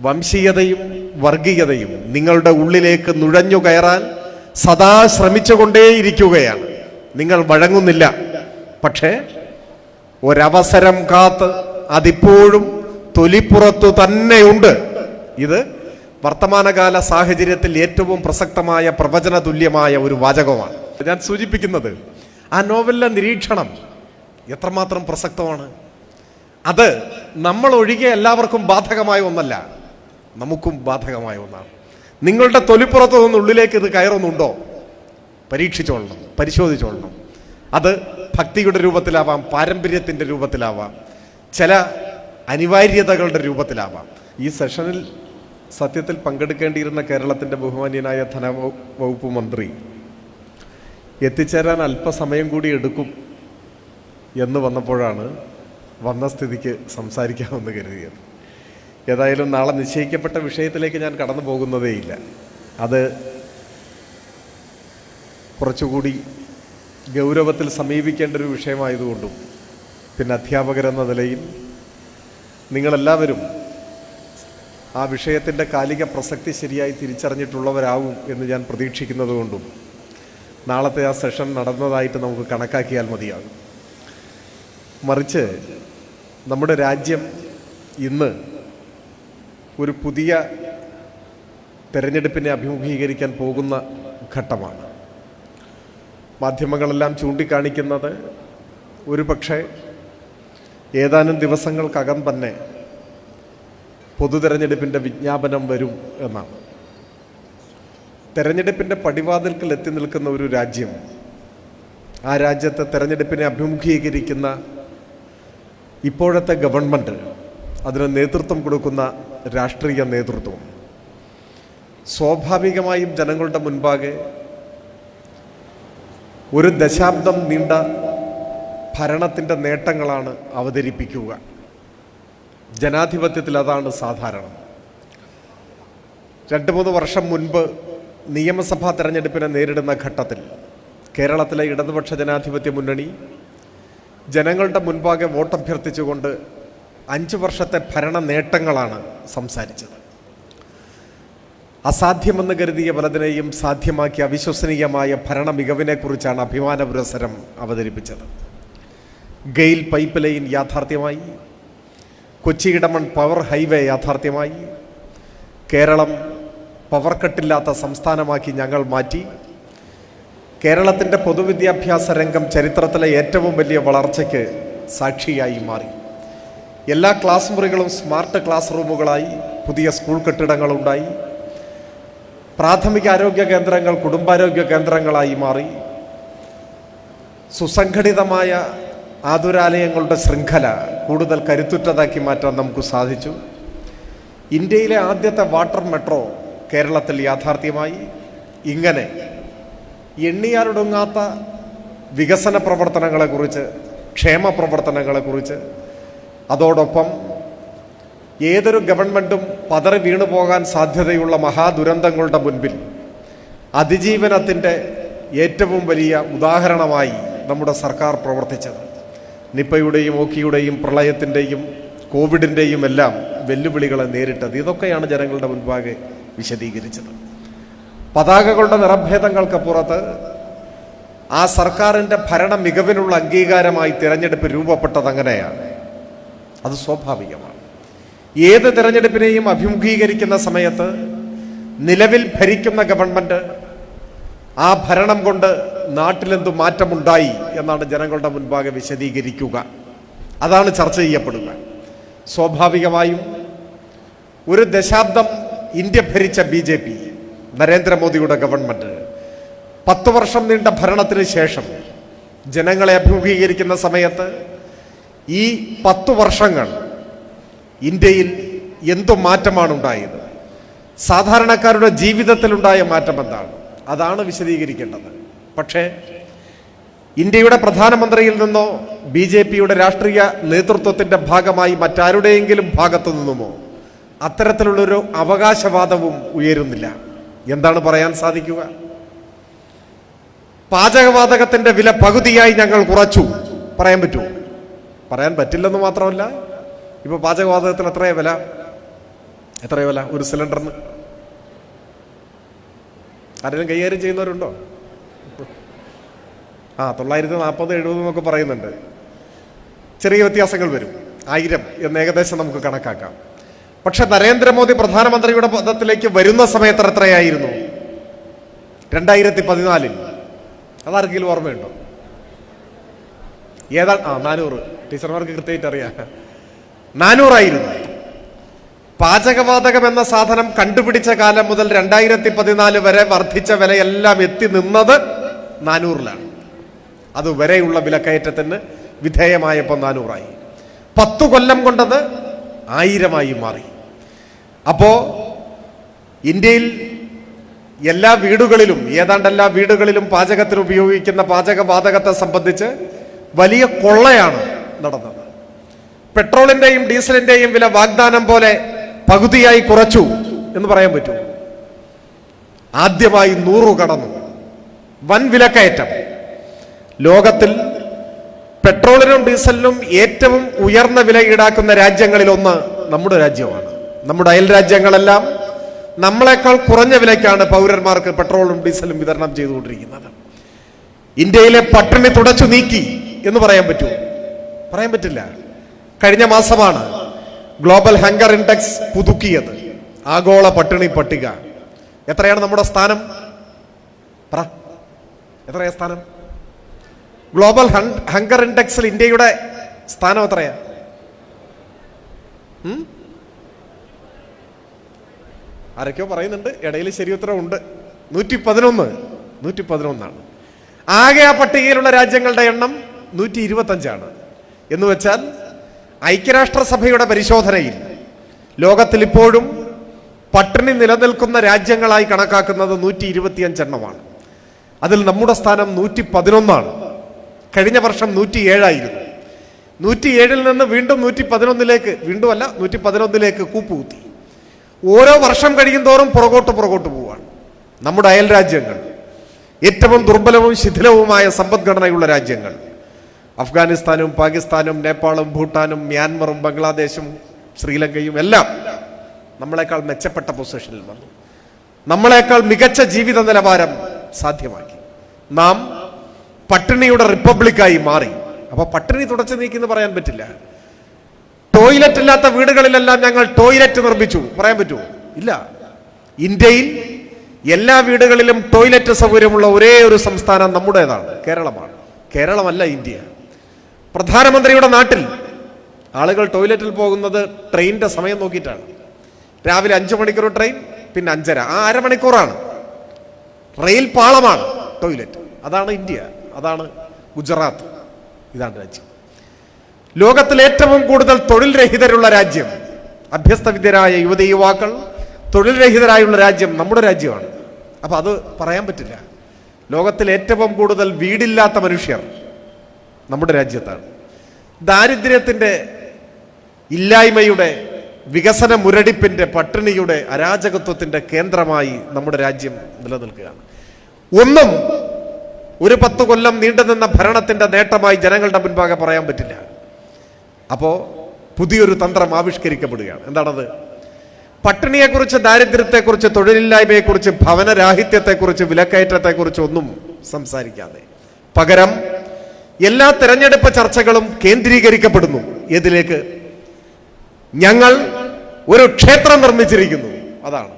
വംശീയതയും വർഗീയതയും നിങ്ങളുടെ ഉള്ളിലേക്ക് നുഴഞ്ഞു കയറാൻ സദാ ശ്രമിച്ചുകൊണ്ടേയിരിക്കുകയാണ്. നിങ്ങൾ വഴങ്ങുന്നില്ല. പക്ഷേ ഒരവസരം കാത്ത് അതിപ്പോഴും തൊലിപ്പുറത്തു തന്നെയുണ്ട്. ഇത് വർത്തമാനകാല സാഹചര്യത്തിൽ ഏറ്റവും പ്രസക്തമായ പ്രവചന തുല്യമായ ഒരു വാചകമാണ്. ഞാൻ സൂചിപ്പിക്കുന്നത് ആ നോവലിലെ നിരീക്ഷണം എത്രമാത്രം പ്രസക്തമാണ്. അത് നമ്മൾ ഒഴികെ എല്ലാവർക്കും ബാധകമായ ഒന്നല്ല. നമുക്കും ബാധകമായ ഒന്നാണ്. നിങ്ങളുടെ തൊലിപ്പുറത്തു നിന്ന് ഉള്ളിലേക്ക് ഇത് കയറുന്നുണ്ടോ? പരീക്ഷിച്ചോളണം പരിശോധിച്ചോളണം. അത് ഭക്തിയുടെ രൂപത്തിലാവാം പാരമ്പര്യത്തിന്റെ രൂപത്തിലാവാം ചില അനിവാര്യതകളുടെ രൂപത്തിലാവാം. ഈ സെഷനിൽ സത്യത്തിൽ പങ്കെടുക്കേണ്ടിയിരുന്ന കേരളത്തിന്റെ ബഹുമാന്യനായ ധനവകുപ്പ് മന്ത്രി എത്തിച്ചേരാൻ അല്പസമയം കൂടി എടുക്കും എന്ന് വന്നപ്പോഴാണ് വന്ന സ്ഥിതിക്ക് സംസാരിക്കാമെന്ന് കരുതിയത്. ഏതായാലും നാളെ നിശ്ചയിക്കപ്പെട്ട വിഷയത്തിലേക്ക് ഞാൻ കടന്നു പോകുന്നതേയില്ല. അത് കുറച്ചുകൂടി ഗൗരവത്തിൽ സമീപിക്കേണ്ട ഒരു വിഷയമായതുകൊണ്ടും പിന്നെ അധ്യാപകരെന്ന നിലയിൽ നിങ്ങളെല്ലാവരും ആ വിഷയത്തിന്റെ കാലിക പ്രസക്തി ശരിയായി തിരിച്ചറിഞ്ഞിട്ടുള്ളവരാവും എന്ന് ഞാൻ പ്രതീക്ഷിക്കുന്നതുകൊണ്ടും നാളത്തെ ആ സെഷൻ നടന്നതായിട്ട് നമുക്ക് കണക്കാക്കിയാൽ മതിയാകും. മറിച്ച് നമ്മുടെ രാജ്യം ഇന്ന് ഒരു പുതിയ തെരഞ്ഞെടുപ്പിനെ അഭിമുഖീകരിക്കാൻ പോകുന്ന ഘട്ടമാണ്. മാധ്യമങ്ങളെല്ലാം ചൂണ്ടിക്കാണിക്കുന്നത് ഒരു പക്ഷേ ഏതാനും ദിവസങ്ങൾക്കകം തന്നെ പൊതു തെരഞ്ഞെടുപ്പിന്റെ വിജ്ഞാപനം വരും എന്നാണ്. തെരഞ്ഞെടുപ്പിന്റെ പടിവാതിൽക്കൽ എത്തി നിൽക്കുന്ന ഒരു രാജ്യം ആ രാജ്യത്തെ തെരഞ്ഞെടുപ്പിനെ അഭിമുഖീകരിക്കുന്ന ഇപ്പോഴത്തെ ഗവൺമെന്റ് അതിന് നേതൃത്വം കൊടുക്കുന്ന രാഷ്ട്രീയ നേതൃത്വം. സ്വാഭാവികമായും ജനങ്ങളുടെ മുൻപാകെ ഒരു ദശാബ്ദം നീണ്ട ഭരണത്തിന്റെ നേട്ടങ്ങളാണ് അവതരിപ്പിക്കുക. ജനാധിപത്യത്തിൽ അതാണ് സാധാരണ. രണ്ട് മൂന്ന് വർഷം മുൻപ് നിയമസഭാ തെരഞ്ഞെടുപ്പിനെ നേരിടുന്ന ഘട്ടത്തിൽ കേരളത്തിലെ ഇടതുപക്ഷ ജനാധിപത്യ മുന്നണി ജനങ്ങളുടെ മുൻപാകെ വോട്ടഭ്യർത്ഥിച്ചുകൊണ്ട് അഞ്ച് വർഷത്തെ ഭരണ നേട്ടങ്ങളാണ് സംസാരിച്ചത്. അസാധ്യമെന്ന് കരുതിയ പലതിനെയും സാധ്യമാക്കിയ അവിശ്വസനീയമായ ഭരണ മികവിനെക്കുറിച്ചാണ് അഭിമാന പുരസരം അവതരിപ്പിച്ചത്. ഗെയിൽ പൈപ്പ് ലൈൻ യാഥാർത്ഥ്യമായി കൊച്ചി ഇടമൺ പവർ ഹൈവേ യാഥാർത്ഥ്യമായി കേരളം പവർ കട്ടില്ലാത്ത സംസ്ഥാനമാക്കി ഞങ്ങൾ മാറ്റി കേരളത്തിന്റെ പൊതുവിദ്യാഭ്യാസ രംഗം ചരിത്രത്തിലെ ഏറ്റവും വലിയ വളർച്ചയ്ക്ക് സാക്ഷിയായി മാറി. എല്ലാ ക്ലാസ് മുറികളും സ്മാർട്ട് ക്ലാസ് റൂമുകളായി പുതിയ സ്കൂൾ കെട്ടിടങ്ങളുണ്ടായി. പ്രാഥമിക ആരോഗ്യ കേന്ദ്രങ്ങൾ കുടുംബാരോഗ്യ കേന്ദ്രങ്ങളായി മാറി. സുസംഘടിതമായ ആതുരാലയങ്ങളുടെ ശൃംഖല കൂടുതൽ കരുത്തുറ്റതാക്കി മാറ്റാൻ നമുക്ക് സാധിച്ചു. ഇന്ത്യയിലെ ആദ്യത്തെ വാട്ടർ മെട്രോ കേരളത്തിൽ യാഥാർത്ഥ്യമായി. ഇങ്ങനെ എണ്ണിയാലൊടുങ്ങാത്ത വികസന പ്രവർത്തനങ്ങളെക്കുറിച്ച് ക്ഷേമ പ്രവർത്തനങ്ങളെക്കുറിച്ച് അതോടൊപ്പം ഏതൊരു ഗവൺമെന്റും പതറി വീണു പോകാൻ സാധ്യതയുള്ള മഹാദുരന്തങ്ങളുടെ മുൻപിൽ അതിജീവനത്തിന്റെ ഏറ്റവും വലിയ ഉദാഹരണമായി നമ്മുടെ സർക്കാർ പ്രവർത്തിച്ചത്. നിപ്പയുടെയും ഓക്കിയുടെയും പ്രളയത്തിന്റെയും കോവിഡിന്റെയും എല്ലാം വെല്ലുവിളികളെ നേരിട്ടത്. ഇതൊക്കെയാണ് ജനങ്ങളുടെ മുൻപാകെ വിശദീകരിച്ചത്. പതാകകളുടെ നിറഭേദങ്ങൾക്കപ്പുറത്ത് ആ സർക്കാരിന്റെ ഭരണ മികവിനുള്ള അംഗീകാരമായി തിരഞ്ഞെടുപ്പ് രൂപപ്പെട്ടത് അങ്ങനെയാണ് അത് സ്വാഭാവികമാണ്. ഏത് തിരഞ്ഞെടുപ്പിനെയും അഭിമുഖീകരിക്കുന്ന സമയത്ത് നിലവിൽ ഭരിക്കുന്ന ഗവൺമെന്റ് ആ ഭരണം കൊണ്ട് നാട്ടിലെന്തു മാറ്റമുണ്ടായി എന്നാണ് ജനങ്ങളുടെ മുൻപാകെ വിശദീകരിക്കുക. അതാണ് ചർച്ച ചെയ്യപ്പെടുക സ്വാഭാവികമായും ഒരു ദശാബ്ദം ഇന്ത്യ ഭരിച്ച ബി ജെ പി നരേന്ദ്രമോദിയുടെ ഗവൺമെന്റ് പത്ത് വർഷം നീണ്ട ഭരണത്തിന് ശേഷം ജനങ്ങളെ അഭിമുഖീകരിക്കുന്ന സമയത്ത് ഈ പത്തു വർഷങ്ങൾ ഇന്ത്യയിൽ എന്തു മാറ്റമാണ് ഉണ്ടായത്. സാധാരണക്കാരുടെ ജീവിതത്തിലുണ്ടായ മാറ്റം എന്താണ്? അതാണ് വിശദീകരിക്കേണ്ടത്. പക്ഷേ ഇന്ത്യയുടെ പ്രധാനമന്ത്രിയിൽ നിന്നോ ബി ജെ പിയുടെ രാഷ്ട്രീയ നേതൃത്വത്തിന്റെ ഭാഗമായി മറ്റാരുടെയെങ്കിലും ഭാഗത്തു നിന്നുമോ അത്തരത്തിലുള്ളൊരു അവകാശവാദവും ഉയരുന്നില്ല. എന്താണ് പറയാൻ സാധിക്കുക? പാചകവാതകത്തിന്റെ വില പകുതിയായി ഞങ്ങൾ കുറച്ചു. പറയാൻ പറ്റുമോ? പറയാൻ പറ്റില്ലെന്ന് മാത്രമല്ല ഇപ്പൊ പാചകവാതകത്തിന് എത്രയാ വില? എത്രയോ വില? ഒരു സിലിണ്ടറിന്? ആരെങ്കിലും കൈകാര്യം ചെയ്യുന്നവരുണ്ടോ? ആ തൊള്ളായിരത്തി നാൽപ്പത് എഴുപത് എന്നൊക്കെ പറയുന്നുണ്ട്. ചെറിയ വ്യത്യാസങ്ങൾ വരും. ആയിരം എന്ന് ഏകദേശം നമുക്ക് കണക്കാക്കാം. പക്ഷെ നരേന്ദ്രമോദി പ്രധാനമന്ത്രിയുടെ പദത്തിലേക്ക് വരുന്ന സമയത്ത് എത്രയായിരുന്നു? രണ്ടായിരത്തി പതിനാലിൽ അതാർക്കെങ്കിലും ഓർമ്മയുണ്ടോ? ഏതാ ആ നാനൂറ്. ടീച്ചർമാർക്ക് കൃത്യമായിട്ട് അറിയാം. നാനൂറായിരുന്നു. പാചകവാതകം എന്ന സാധനം കണ്ടുപിടിച്ച കാലം മുതൽ രണ്ടായിരത്തി പതിനാല് വരെ വർദ്ധിച്ച വിലയെല്ലാം എത്തി നിന്നത് നാനൂറിലാണ്. അതുവരെയുള്ള വിലക്കയറ്റത്തിന് വിധേയമായപ്പോൾ നാനൂറായി. പത്ത് കൊല്ലം കൊണ്ടത് ആയിരമായി മാറി. അപ്പോ ഇന്ത്യയിൽ എല്ലാ വീടുകളിലും ഏതാണ്ട് എല്ലാ വീടുകളിലും പാചകത്തിന് ഉപയോഗിക്കുന്ന പാചകവാതകത്തെ സംബന്ധിച്ച് വലിയ കൊള്ളയാണ് നടന്നത്. പെട്രോളിന്റെയും ഡീസലിന്റെയും വില വാഗ്ദാനം പോലെ പകുതിയായി കുറച്ചു എന്ന് പറയാൻ പറ്റൂ ആദ്യമായി നൂറു കടന്നു. വൻ വിലക്കയറ്റം. ലോകത്തിൽ പെട്രോളിനും ഡീസലിനും ഏറ്റവും ഉയർന്ന വില ഈടാക്കുന്ന രാജ്യങ്ങളിൽ ഒന്ന് നമ്മുടെ രാജ്യമാണ്. നമ്മുടെ അയൽ രാജ്യങ്ങളെല്ലാം നമ്മളെക്കാൾ കുറഞ്ഞ വിലയ്ക്കാണ് പൗരന്മാർക്ക് പെട്രോളും ഡീസലും വിതരണം ചെയ്തുകൊണ്ടിരിക്കുന്നത്. ഇന്ത്യയിലെ പട്ടിണി തുടച്ചു നീക്കി. എന്ന് പറയാൻ പറ്റുമോ പറയാൻ പറ്റില്ല. കഴിഞ്ഞ മാസമാണ് ഗ്ലോബൽ ഹങ്കർ ഇൻഡെക്സ് പുതുക്കിയത്. ആഗോള പട്ടിണി പട്ടിക. എത്രയാണ് നമ്മുടെ സ്ഥാനം? പറ. എത്രയാ സ്ഥാനം? ഗ്ലോബൽ ഹംഗർ ഹങ്കർ ഇൻഡെക്സിൽ ഇന്ത്യയുടെ സ്ഥാനം എത്രയാ? ആരൊക്കെയോ പറയുന്നുണ്ട്. ഇടയിൽ ശരി ഉത്തരവുണ്ട് നൂറ്റി പതിനൊന്ന്. നൂറ്റി പതിനൊന്നാണ്. ആകെ ആ പട്ടികയിലുള്ള രാജ്യങ്ങളുടെ എണ്ണം നൂറ്റി ഇരുപത്തഞ്ചാണ് എന്ന് വെച്ചാൽ ഐക്യരാഷ്ട്രസഭയുടെ പരിശോധനയിൽ ലോകത്തിൽ ഇപ്പോഴും പട്ടിണി നിലനിൽക്കുന്ന രാജ്യങ്ങളായി കണക്കാക്കുന്നത് നൂറ്റി ഇരുപത്തിയഞ്ചെണ്ണമാണ് അതിൽ നമ്മുടെ സ്ഥാനം നൂറ്റി പതിനൊന്നാണ് കഴിഞ്ഞ വർഷം നൂറ്റി ഏഴായിരുന്നു നൂറ്റി ഏഴിൽ നിന്ന് വീണ്ടും നൂറ്റി പതിനൊന്നിലേക്ക് വീണ്ടും അല്ല നൂറ്റി പതിനൊന്നിലേക്ക് കൂപ്പുകുത്തി. ഓരോ വർഷം കഴിയും തോറും പുറകോട്ട് പുറകോട്ട് പോവാണ് നമ്മുടെ അയൽ രാജ്യങ്ങൾ. ഏറ്റവും ദുർബലവും ശിഥിലവുമായ സമ്പദ്ഘടനയുള്ള രാജ്യങ്ങൾ. അഫ്ഗാനിസ്ഥാനും പാകിസ്ഥാനും നേപ്പാളും ഭൂട്ടാനും മ്യാൻമറും ബംഗ്ലാദേശും ശ്രീലങ്കയും എല്ലാം നമ്മളെക്കാൾ മെച്ചപ്പെട്ട പൊസിഷനിൽ വന്നു. നമ്മളെക്കാൾ മികച്ച ജീവിത നിലവാരം സാധ്യമാക്കി. നാം പട്ടിണിയുടെ റിപ്പബ്ലിക്കായി മാറി. അപ്പൊ പട്ടിണി തുടച്ചു നീക്കിന്ന് പറയാൻ പറ്റില്ല. ടോയ്ലറ്റ് ഇല്ലാത്ത വീടുകളിലെല്ലാം ഞങ്ങൾ ടോയ്ലറ്റ് നിർമ്മിച്ചു. പറയാൻ പറ്റുമോ? ഇല്ല. ഇന്ത്യയിൽ എല്ലാ വീടുകളിലും ടോയ്ലറ്റ് സൗകര്യമുള്ള ഒരേ ഒരു സംസ്ഥാനം നമ്മുടേതാണ്. കേരളമാണ്. കേരളമല്ല ഇന്ത്യ. പ്രധാനമന്ത്രിയുടെ നാട്ടിൽ ആളുകൾ ടോയ്ലറ്റിൽ പോകുന്നത് ട്രെയിനിന്റെ സമയം നോക്കിയിട്ടാണ്. രാവിലെ അഞ്ച് മണിക്കൂർ ട്രെയിൻ പിന്നെ അഞ്ചര. ആ അരമണിക്കൂറാണ്. റെയിൽ പാളമാണ് ടോയ്ലറ്റ്. അതാണ് ഇന്ത്യ. അതാണ് ഗുജറാത്ത്. ഇതാണ് രാജ്യം. ലോകത്തിൽ ഏറ്റവും കൂടുതൽ തൊഴിൽ രഹിതരുള്ള രാജ്യം അഭ്യസ്ത വിദ്യരായ യുവതി യുവാക്കൾ. തൊഴിൽ രഹിതരായുള്ള രാജ്യം നമ്മുടെ രാജ്യമാണ്. അപ്പോൾ അത് പറയാൻ പറ്റില്ല. ലോകത്തിൽ ഏറ്റവും കൂടുതൽ വീടില്ലാത്ത മനുഷ്യർ നമ്മുടെ രാജ്യത്താണ്. ദാരിദ്ര്യത്തിന്റെ ഇല്ലായ്മയുടെ വികസന മുരടിപ്പിന്റെ പട്ടിണിയുടെ അരാജകത്വത്തിന്റെ കേന്ദ്രമായി നമ്മുടെ രാജ്യം നിലനിൽക്കുകയാണ്. ഒന്നും ഒരു പത്ത് കൊല്ലം നീണ്ടുനിന്ന ഭരണത്തിന്റെ നേട്ടമായി ജനങ്ങളുടെ മുൻപാകെ പറയാൻ പറ്റില്ല. അപ്പോൾ പുതിയൊരു തന്ത്രം ആവിഷ്കരിക്കപ്പെടുകയാണ്. എന്താണത്? പട്ടിണിയെക്കുറിച്ച് ദാരിദ്ര്യത്തെക്കുറിച്ച് തൊഴിലില്ലായ്മയെക്കുറിച്ച് ഭവനരാഹിത്യത്തെക്കുറിച്ച് വിലക്കയറ്റത്തെക്കുറിച്ച് ഒന്നും സംസാരിക്കാതെ. പകരം എല്ലാ തെരഞ്ഞെടുപ്പ് ചർച്ചകളും കേന്ദ്രീകരിക്കപ്പെടുന്നു. ഏതിലേക്ക്? ഞങ്ങൾ ഒരു ക്ഷേത്രം നിർമ്മിച്ചിരിക്കുന്നു. അതാണ്.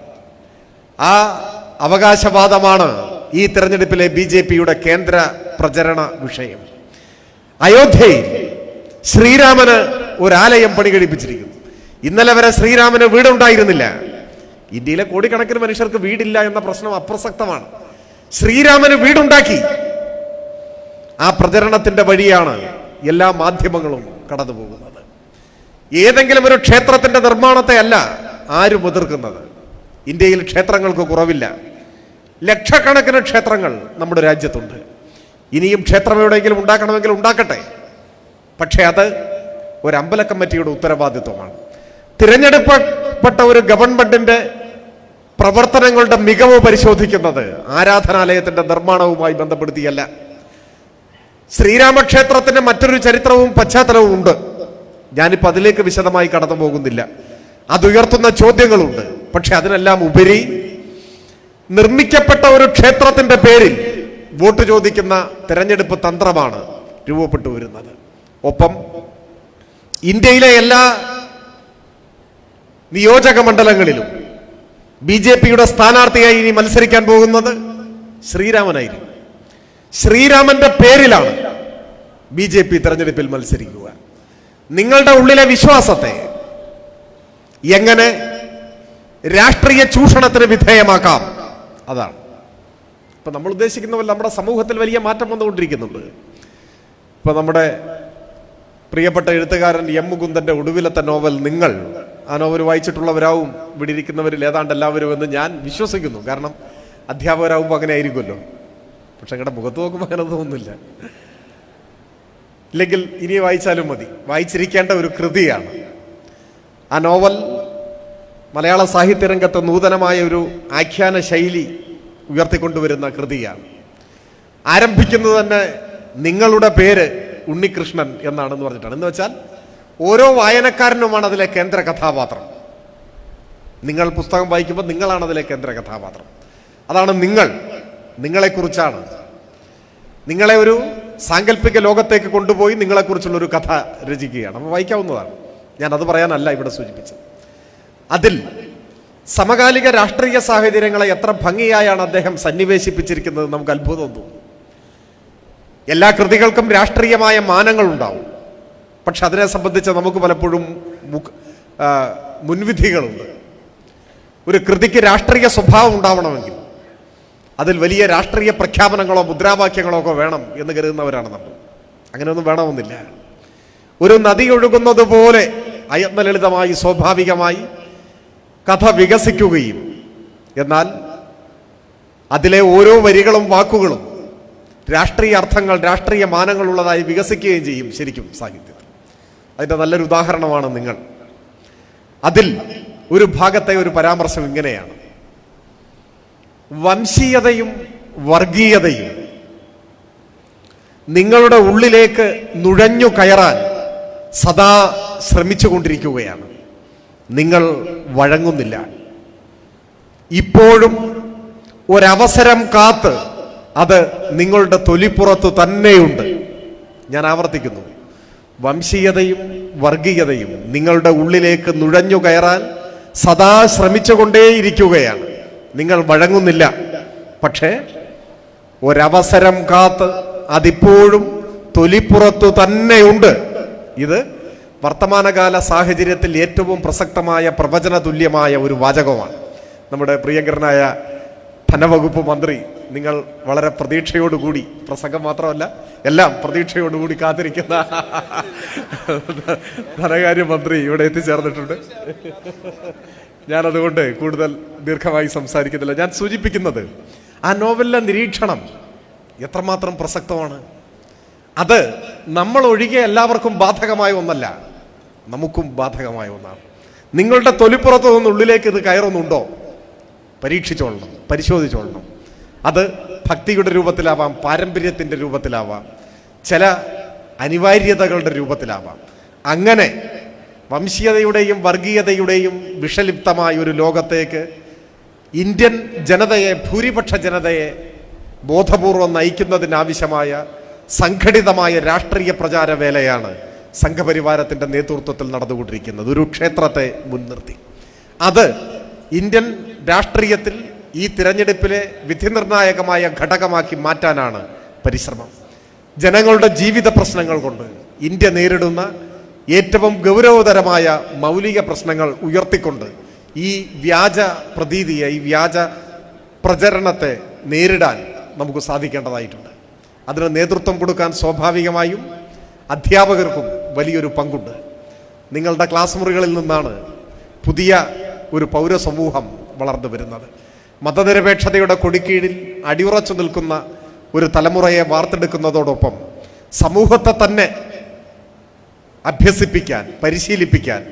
ആ അവകാശവാദമാണ് ഈ തെരഞ്ഞെടുപ്പിലെ ബി ജെ പിയുടെ കേന്ദ്ര പ്രചരണ വിഷയം. അയോധ്യയിൽ ശ്രീരാമന് ഒരാലയം പണി കഴിപ്പിച്ചിരിക്കുന്നു ഇന്നലെ വരെ ശ്രീരാമന് വീടുണ്ടായിരുന്നില്ല. ഇന്ത്യയിലെ കോടിക്കണക്കിന് മനുഷ്യർക്ക് വീടില്ല എന്ന പ്രശ്നം അപ്രസക്തമാണ്. ശ്രീരാമന് വീടുണ്ടാക്കി. ആ പ്രചരണത്തിന്റെ വഴിയാണ് എല്ലാ മാധ്യമങ്ങളും കടന്നു പോകുന്നത് ഏതെങ്കിലും ഒരു ക്ഷേത്രത്തിന്റെ നിർമ്മാണത്തെ അല്ല ആരും എതിർക്കുന്നത്. ഇന്ത്യയിൽ ക്ഷേത്രങ്ങൾക്ക് കുറവില്ല. ലക്ഷക്കണക്കിന് ക്ഷേത്രങ്ങൾ നമ്മുടെ രാജ്യത്തുണ്ട്. ഇനിയും ക്ഷേത്രം എവിടെയെങ്കിലും ഉണ്ടാക്കണമെങ്കിൽ ഉണ്ടാക്കട്ടെ. പക്ഷേ അത് ഒരു അമ്പല കമ്മിറ്റിയുടെ ഉത്തരവാദിത്വമാണ്. തിരഞ്ഞെടുക്കപ്പെട്ട ഒരു ഗവൺമെന്റിന്റെ പ്രവർത്തനങ്ങളുടെ മികവ് പരിശോധിക്കുന്നത് ആരാധനാലയത്തിന്റെ നിർമ്മാണവുമായി ബന്ധപ്പെടുത്തിയല്ല. ശ്രീരാമക്ഷേത്രത്തിന് മറ്റൊരു ചരിത്രവും പശ്ചാത്തലവും ഉണ്ട്. ഞാനിപ്പോൾ അതിലേക്ക് വിശദമായി കടന്നു പോകുന്നില്ല. അതുയർത്തുന്ന ചോദ്യങ്ങളുണ്ട്. പക്ഷെ അതിനെല്ലാം ഉപരി നിർമ്മിക്കപ്പെട്ട ഒരു ക്ഷേത്രത്തിന്റെ പേരിൽ വോട്ട് ചോദിക്കുന്ന തെരഞ്ഞെടുപ്പ് തന്ത്രമാണ് രൂപപ്പെട്ടു വരുന്നത്. ഒപ്പം ഇന്ത്യയിലെ എല്ലാ നിയോജക മണ്ഡലങ്ങളിലും ബി ജെ പിയുടെ സ്ഥാനാർത്ഥിയായി ഇനി മത്സരിക്കാൻ പോകുന്നത് ശ്രീരാമനായിരിക്കും. ശ്രീരാമന്റെ പേരിലാണ് ബി ജെ പി തെരഞ്ഞെടുപ്പിൽ മത്സരിക്കുക. നിങ്ങളുടെ ഉള്ളിലെ വിശ്വാസത്തെ എങ്ങനെ രാഷ്ട്രീയ ചൂഷണത്തിന് വിധേയമാക്കാം? അതാണ്. ഇപ്പൊ നമ്മൾ ഉദ്ദേശിക്കുന്ന പോലെ നമ്മുടെ സമൂഹത്തിൽ വലിയ മാറ്റം വന്നുകൊണ്ടിരിക്കുന്നുണ്ട്. ഇപ്പൊ നമ്മുടെ പ്രിയപ്പെട്ട എഴുത്തുകാരൻ എം മുകുന്ദന്റെ ഒടുവിലത്തെ നോവൽ നിങ്ങൾ ആ നോവൽ വായിച്ചിട്ടുള്ളവരാവും ഇവിടെ ഇരിക്കുന്നവരിൽ ഏതാണ്ട് എല്ലാവരും എന്ന് ഞാൻ വിശ്വസിക്കുന്നു. കാരണം അധ്യാപകരാകുമ്പോൾ അങ്ങനെ ആയിരിക്കുമല്ലോ പക്ഷെ നിങ്ങളുടെ മുഖത്ത് നോക്കുമ്പോൾ അങ്ങനെ തോന്നുന്നില്ല. ഇല്ലെങ്കിൽ ഇനി വായിച്ചാലും മതി. വായിച്ചിരിക്കേണ്ട ഒരു കൃതിയാണ്. ആ നോവൽ മലയാള സാഹിത്യരംഗത്ത് നൂതനമായ ഒരു ആഖ്യാന ശൈലി ഉയർത്തിക്കൊണ്ടുവരുന്ന കൃതിയാണ്. ആരംഭിക്കുന്നത് തന്നെ നിങ്ങളുടെ പേര് ഉണ്ണികൃഷ്ണൻ എന്നാണെന്ന് പറഞ്ഞിട്ടാണ്. എന്ന് വെച്ചാൽ ഓരോ വായനക്കാരനുമാണ് അതിലെ കേന്ദ്ര കഥാപാത്രം. നിങ്ങൾ പുസ്തകം വായിക്കുമ്പോൾ നിങ്ങളാണ് അതിലെ കേന്ദ്ര കഥാപാത്രം. അതാണ് നിങ്ങൾ. നിങ്ങളെക്കുറിച്ചാണ്. നിങ്ങളെ ഒരു സാങ്കല്പിക ലോകത്തേക്ക് കൊണ്ടുപോയി നിങ്ങളെക്കുറിച്ചുള്ള ഒരു കഥ രചിക്കുകയാണ്. അപ്പോൾ വായിക്കാവുന്നതാണ്. ഞാൻ അത് പറയാനല്ല ഇവിടെ സൂചിപ്പിച്ചത്. അതിൽ സമകാലിക രാഷ്ട്രീയ സാഹചര്യങ്ങളെ എത്ര ഭംഗിയായാണ് അദ്ദേഹം സന്നിവേശിപ്പിച്ചിരിക്കുന്നത് നമുക്ക് അത്ഭുതം തോന്നും. എല്ലാ കൃതികൾക്കും രാഷ്ട്രീയമായ മാനങ്ങൾ ഉണ്ടാവും പക്ഷെ അതിനെ സംബന്ധിച്ച് നമുക്ക് പലപ്പോഴും മുൻവിധികളുണ്ട്. ഒരു കൃതിക്ക് രാഷ്ട്രീയ സ്വഭാവം ഉണ്ടാവണമെങ്കിൽ അതിൽ വലിയ രാഷ്ട്രീയ പ്രഖ്യാപനങ്ങളോ മുദ്രാവാക്യങ്ങളോ ഒക്കെ വേണം എന്ന് കരുതുന്നവരാണ് നമ്മൾ. അങ്ങനെയൊന്നും വേണമെന്നില്ല. ഒരു നദി ഒഴുകുന്നത് പോലെ അയത്നലളിതമായി സ്വാഭാവികമായി കഥ വികസിക്കുകയും. എന്നാൽ അതിലെ ഓരോ വരികളും വാക്കുകളും രാഷ്ട്രീയ അർത്ഥങ്ങൾ രാഷ്ട്രീയ മാനങ്ങളുള്ളതായി വികസിക്കുകയും ചെയ്യും ശരിക്കും സാഹിത്യത്തിൽ. അതിന്റെ നല്ലൊരു ഉദാഹരണമാണ് നിങ്ങൾ. അതിൽ ഒരു ഭാഗത്തെ ഒരു പരാമർശം ഇങ്ങനെയാണ്. വംശീയതയും വർഗീയതയും. നിങ്ങളുടെ ഉള്ളിലേക്ക് നുഴഞ്ഞു കയറാൻ സദാ ശ്രമിച്ചുകൊണ്ടിരിക്കുകയാണ്. നിങ്ങൾ വഴങ്ങുന്നില്ല. ഇപ്പോഴും ഒരവസരം കാത്ത് അത് നിങ്ങളുടെ തൊലിപ്പുറത്ത് തന്നെയുണ്ട്. ഞാൻ ആവർത്തിക്കുന്നു. വംശീയതയും വർഗീയതയും നിങ്ങളുടെ ഉള്ളിലേക്ക് നുഴഞ്ഞു കയറാൻ സദാ ശ്രമിച്ചുകൊണ്ടേയിരിക്കുകയാണ്. നിങ്ങൾ വഴങ്ങുന്നില്ല. പക്ഷേ ഒരവസരം കാത്ത് അതിപ്പോഴും തൊലിപ്പുറത്തു തന്നെയുണ്ട്. ഇത് വർത്തമാനകാല സാഹചര്യത്തിൽ ഏറ്റവും പ്രസക്തമായ പ്രവചന തുല്യമായ ഒരു വാചകമാണ്. നമ്മുടെ പ്രിയങ്കരനായ ധനവകുപ്പ് മന്ത്രി നിങ്ങൾ വളരെ പ്രതീക്ഷയോടുകൂടി പ്രസംഗം മാത്രമല്ല എല്ലാം പ്രതീക്ഷയോടുകൂടി കാത്തിരിക്കുന്ന ധനകാര്യമന്ത്രി ഇവിടെ എത്തിച്ചേർന്നിട്ടുണ്ട്. ഞാനതുകൊണ്ട് കൂടുതൽ ദീർഘമായി സംസാരിക്കുന്നില്ല ഞാൻ സൂചിപ്പിക്കുന്നത് ആ നോവലിലെ നിരീക്ഷണം എത്രമാത്രം പ്രസക്തമാണ്. അത് നമ്മൾ ഒഴികെ എല്ലാവർക്കും ബാധകമായ ഒന്നല്ല നമുക്കും ബാധകമായ ഒന്നാണ്. നിങ്ങളുടെ തൊലിപ്പുറത്ത് നിന്ന് ഉള്ളിലേക്ക് ഇത് കയറുന്നുണ്ടോ? പരീക്ഷിച്ചോളണം പരിശോധിച്ചോളണം. അത് ഭക്തിയുടെ രൂപത്തിലാവാം പാരമ്പര്യത്തിന്റെ രൂപത്തിലാവാം ചില അനിവാര്യതകളുടെ രൂപത്തിലാവാം. അങ്ങനെ വംശീയതയുടെയും വർഗീയതയുടെയും വിഷലിപ്തമായ ഒരു ലോകത്തേക്ക് ഇന്ത്യൻ ജനതയെ ഭൂരിപക്ഷ ജനതയെ ബോധപൂർവം നയിക്കുന്നതിനാവശ്യമായ സംഘടിതമായ രാഷ്ട്രീയ പ്രചാര വേലയാണ് സംഘപരിവാരത്തിന്റെ നേതൃത്വത്തിൽ നടന്നുകൊണ്ടിരിക്കുന്നത്. ഒരു ക്ഷേത്രത്തെ മുൻനിർത്തി. അത് ഇന്ത്യൻ രാഷ്ട്രീയത്തിൽ ഈ തിരഞ്ഞെടുപ്പിലെ വിധിനിർണായകമായ ഘടകമാക്കി മാറ്റാനാണ് പരിശ്രമം. ജനങ്ങളുടെ ജീവിത പ്രശ്നങ്ങൾ കൊണ്ട് ഇന്ത്യ നേരിടുന്ന ഏറ്റവും ഗൗരവതരമായ മൗലിക പ്രശ്നങ്ങൾ ഉയർത്തിക്കൊണ്ട് ഈ വ്യാജ പ്രതീതിയെ ഈ വ്യാജ പ്രചരണത്തെ നേരിടാൻ നമുക്ക് സാധിക്കേണ്ടതായിട്ടുണ്ട്. അതിന് നേതൃത്വം കൊടുക്കാൻ സ്വാഭാവികമായും അധ്യാപകർക്കും വലിയൊരു പങ്കുണ്ട്. നിങ്ങളുടെ ക്ലാസ് മുറികളിൽ നിന്നാണ് പുതിയ ഒരു പൗരസമൂഹം വളർന്നു വരുന്നത്. മതനിരപേക്ഷതയുടെ കൊടിക്കീഴിൽ അടിയുറച്ചു നിൽക്കുന്ന ഒരു തലമുറയെ വാർത്തെടുക്കുന്നതോടൊപ്പം സമൂഹത്തെ തന്നെ അഭ്യസിപ്പിക്കാൻ പരിശീലിപ്പിക്കാൻ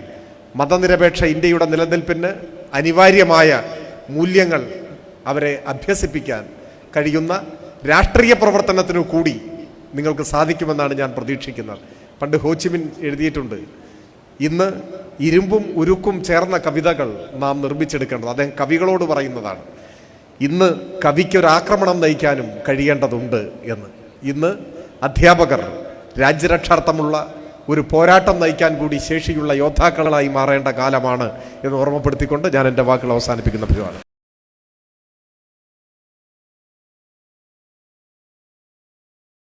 മതനിരപേക്ഷ ഇന്ത്യയുടെ നിലനിൽപ്പിന് അനിവാര്യമായ മൂല്യങ്ങൾ അവരെ അഭ്യസിപ്പിക്കാൻ കഴിയുന്ന രാഷ്ട്രീയ പ്രവർത്തനത്തിനു കൂടി നിങ്ങൾക്ക് സാധിക്കുമെന്നാണ് ഞാൻ പ്രതീക്ഷിക്കുന്നത്. പണ്ട് ഹോച്ചിമിൻ എഴുതിയിട്ടുണ്ട് ഇന്ന് ഇരുമ്പും ഉരുക്കും ചേർന്ന കവിതകൾ നാം നിർമ്മിച്ചെടുക്കേണ്ടത് അദ്ദേഹം കവികളോട് പറയുന്നതാണ് ഇന്ന് കവിക്കൊരാക്രമണം നയിക്കാനും കഴിയേണ്ടതുണ്ട് എന്ന്. ഇന്ന് അധ്യാപകർ രാജ്യരക്ഷാർത്ഥമുള്ള ഒരു പോരാട്ടം നയിക്കാൻ കൂടി ശേഷിയുള്ള യോദ്ധാക്കളായി മാറേണ്ട കാലമാണ് എന്ന് ഓർമ്മപ്പെടുത്തിക്കൊണ്ട് ഞാൻ എന്റെ വാക്കുകൾ അവസാനിപ്പിക്കുന്ന പരിപാടി.